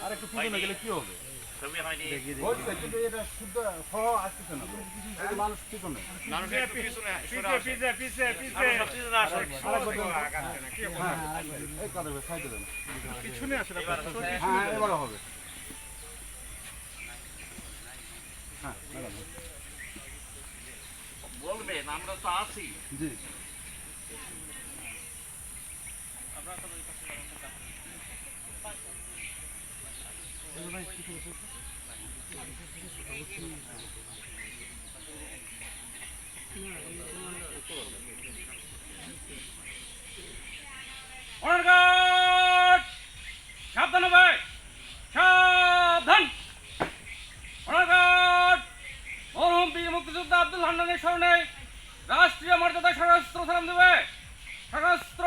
আর একটু পুজো না গেলে কি হবে মানুষ পিছনে হ্যাঁ এবারে হবে। হ্যাঁ বলবেন আমরা তো আছি। জি। অনারগাট সাবধান হবে সাবধান অনারগাট মরহুম বীর মুক্তিযোদ্ধা আব্দুল হান্নানের স্মরণে রাষ্ট্রীয় মর্যাদায় সশস্ত্র সালাম দেবে। সশস্ত্র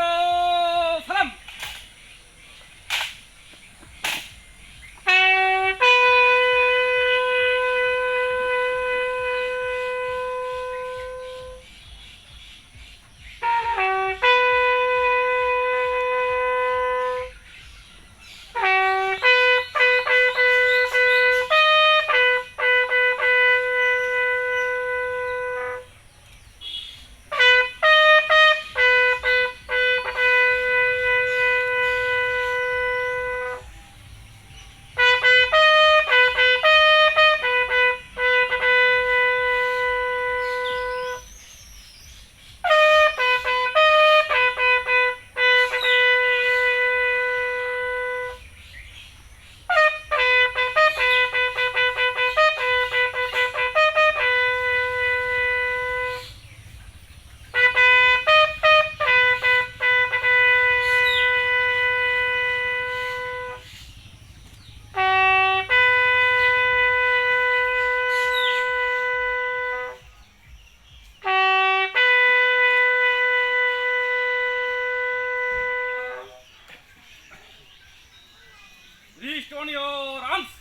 on your arms.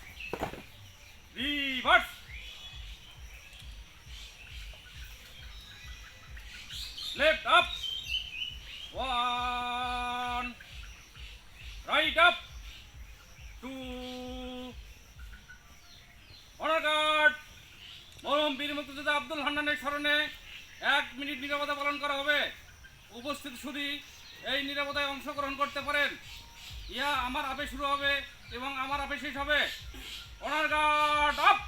Reverse. Left up. One. Right up. Two. Honor guard. মরম বীর মুক্তিযোদ্ধা আব্দুল হান্নানের স্মরণে এক মিনিট নিরাপত্তা পালন করা হবে উপস্থিত শুধু এই নিরাপত্তায় অংশগ্রহণ করতে পারেন ইয়া, আমার আবে শুরু হবে এবং আমার অফিস হবে। অনার গার্ড আপ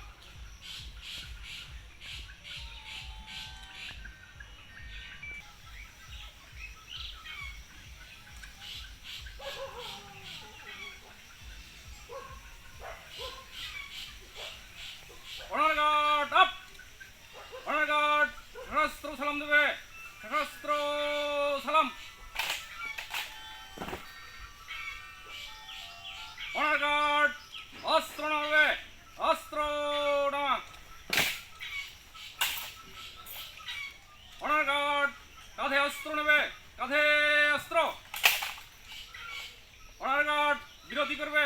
অস্ত্র নেবে কাঁধে অস্ত্র অনারঘাট বিরতি করবে